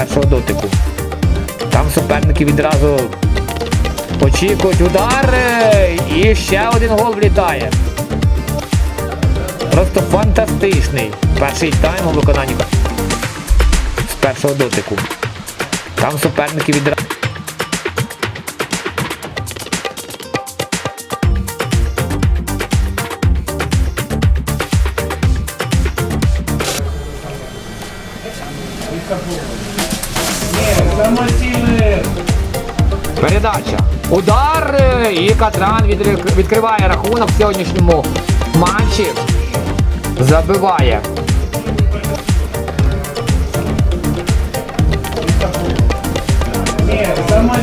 першого дотику. Там суперники відразу очікують удари. І ще один гол влітає. Просто фантастичний. Перший тайм у виконанні з першого дотику. Там суперники відразу. Передача. Удар е, і Катран відкриває рахунок в сьогоднішньому матчі. Забиває. Ні, саме